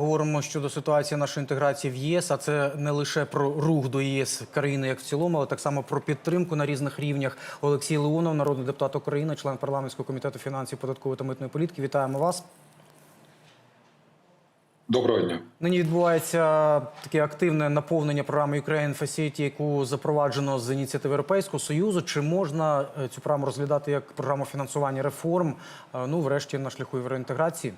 Говоримо щодо ситуації нашої інтеграції в ЄС, а це не лише про рух до ЄС країни як в цілому, але так само про підтримку на різних рівнях. Олексій Леонов, народний депутат України, член парламентського комітету фінансів, податкової та митної політики. Вітаємо вас. Доброго дня. Нині відбувається таке активне наповнення програми Ukraine Facility, яку запроваджено з ініціативи Європейського союзу. Чи можна е, цю програму розглядати як програму фінансування реформ? е, Ну, врешті на шляху євроінтеграції?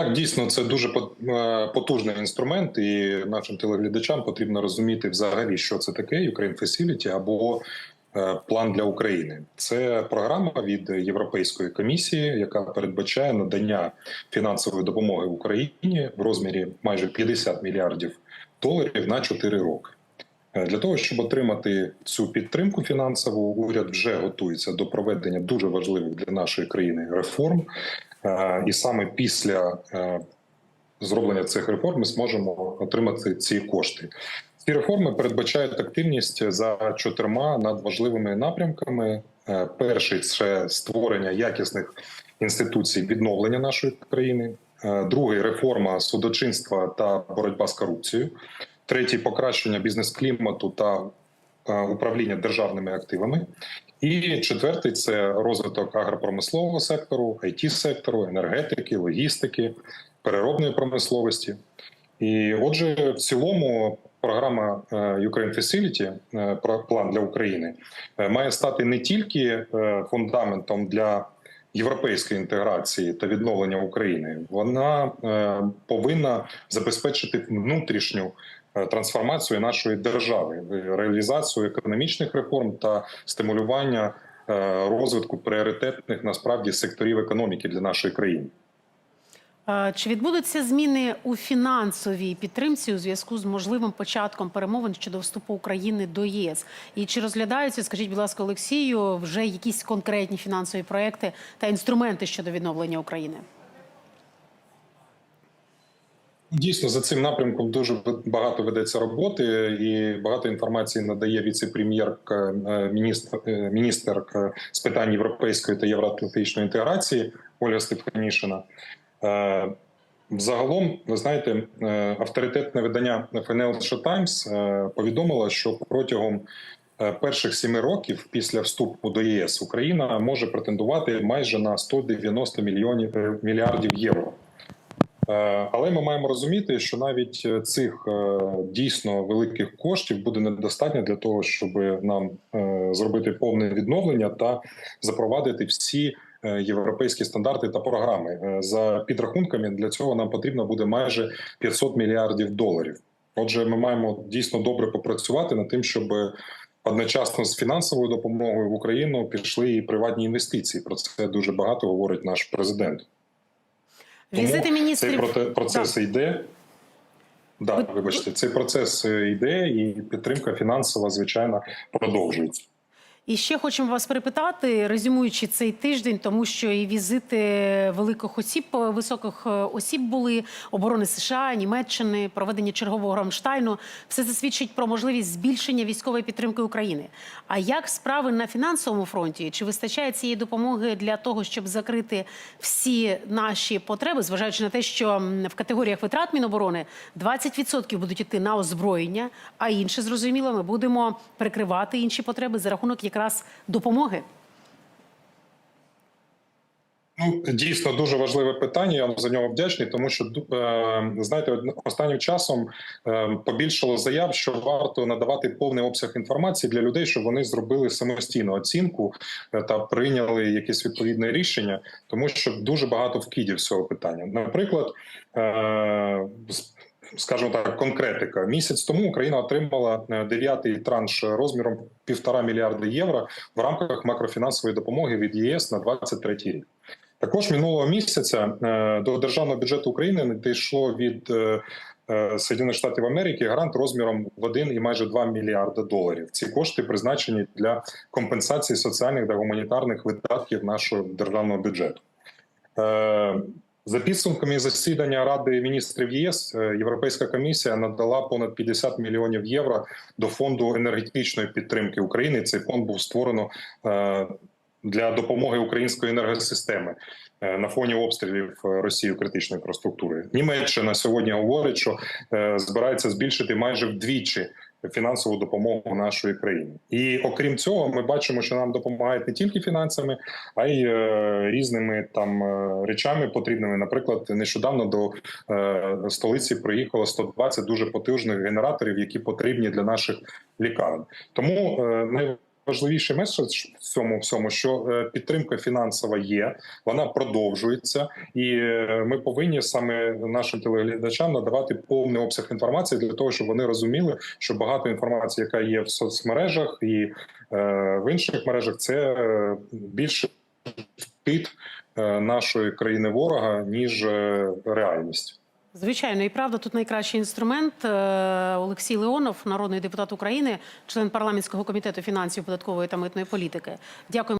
Так, дійсно, це дуже е, потужний інструмент, і нашим телеглядачам потрібно розуміти взагалі, що це таке Ukraine Facility або е, план для України. Це програма від Європейської комісії, яка передбачає надання фінансової допомоги Україні в розмірі майже 50 мільярдів доларів на 4 роки. Е, Для того щоб отримати цю підтримку фінансову, уряд вже готується до проведення дуже важливих для нашої країни реформ. Е, І саме після е, зроблення цих реформ ми зможемо отримати ці кошти. Ці реформи передбачають активність за чотирма надважливими напрямками. Е, Перший це створення якісних інституцій відновлення нашої країни. Другий реформа судочинства та боротьба з корупцією. Третій покращення бізнес-клімату та управління державними активами. І четвертий це розвиток агропромислового сектору, it сектору, енергетики, логістики, переробної промисловості. І отже, в цілому програма е, Ukraine Facility, е, план для України, е, має стати не тільки фундаментом для європейської інтеграції та відновлення України. Вона повинна забезпечити внутрішню трансформацію нашої держави, е, реалізацію економічних реформ та стимулювання е, розвитку пріоритетних насправді секторів економіки для нашої країни. Е, Чи відбудуться зміни у фінансовій підтримці у зв'язку з можливим початком перемовин щодо вступу України до ЄС? І чи розглядаються, скажіть, будь ласка, Олексію, вже якісь конкретні фінансові проекти та інструменти щодо відновлення України? Дійсно, за цим напрямком дуже багато ведеться роботи, і багато інформації надає віце-прем'єрка е, міністр, е, з питань європейської та євроатлантичної інтеграції Ольга Степанішина. Е, Загалом, ви знаєте, авторитетне видання Financial Times повідомило, що протягом перших семи років після вступу до ЄС Україна може претендувати майже на 190 мільйонів мільярдів євро. Е, Але ми маємо розуміти, що навіть е, цих е, дійсно великих коштів буде недостатньо для того, щоб нам зробити повне відновлення та запровадити всі європейські стандарти та програми. За підрахунками для цього нам потрібно буде майже 500 мільярдів доларів. Отже, ми маємо дійсно добре попрацювати над тим, щоб одночасно з фінансовою допомогою в Україну пішли і приватні інвестиції. Про це дуже багато говорить наш президент. Візити міністрів цей процес йде. Да, вибачте, цей процес йде, і підтримка фінансова, звичайно, продовжується. І ще хочемо вас перепитати, резюмуючи цей тиждень, тому що і візити великих осіб, високих е, осіб були оборони США, Німеччини, проведення чергового Рамштайну. Все це свідчить про можливість збільшення військової підтримки України. А як справи на фінансовому фронті? Чи вистачає цієї допомоги для того, щоб закрити всі наші потреби, зважаючи на те, що в категоріях витрат Міноборони 20% будуть йти на озброєння, а інше зрозуміло, ми будемо перекривати інші потреби за рахунок якраз допомоги. Ну, дійсно дуже важливе питання. Я вам за нього вдячний, тому що е, знаєте, останнім часом е, побільшало заяв, що варто надавати повний обсяг інформації для людей, щоб вони зробили самостійну оцінку е, та прийняли якесь відповідне рішення, тому що дуже багато вкидів з цього питання. Наприклад, скажімо так, конкретика. Місяць тому Україна отримала е, дев'ятий транш розміром півтора мільярда євро в рамках макрофінансової допомоги від ЄС на 23 рік. Також минулого місяця е, до державного бюджету України надійшло від е, Сполучених Штатів Америки грант розміром в 1 і майже 2 мільярда доларів. Ці кошти призначені для компенсації соціальних та гуманітарних видатків нашого державного бюджету. За підсумками засідання Ради міністрів ЄС, е, Європейська комісія надала понад 50 мільйонів євро до фонду енергетичної підтримки України. Цей фонд був створено е, для допомоги української енергосистеми. е, на фоні обстрілів Росії критичної інфраструктури. Німеччина сьогодні говорить, що збирається збільшити майже вдвічі фінансову допомогу нашої країни. І окрім цього, ми бачимо, що нам допомагають не тільки фінансами, а й е, різними там е, речами потрібними. Наприклад, нещодавно до е, столиці приїхало 120 дуже потужних генераторів, які потрібні для наших лікарень. Тому е, найважливіший меседж в цьому всьому, що е, підтримка фінансова є, вона продовжується, і е, ми повинні саме нашим телеглядачам надавати повний обсяг інформації для того, щоб вони розуміли, що багато інформації, яка є в соцмережах і е, в інших мережах, це більше е, нашої країни ворога ніж реальність. Звичайно, і правда, тут найкращий інструмент. Е, Олексій Леонов, народний депутат України, член парламентського комітету фінансів, податкової та митної політики. Дякую.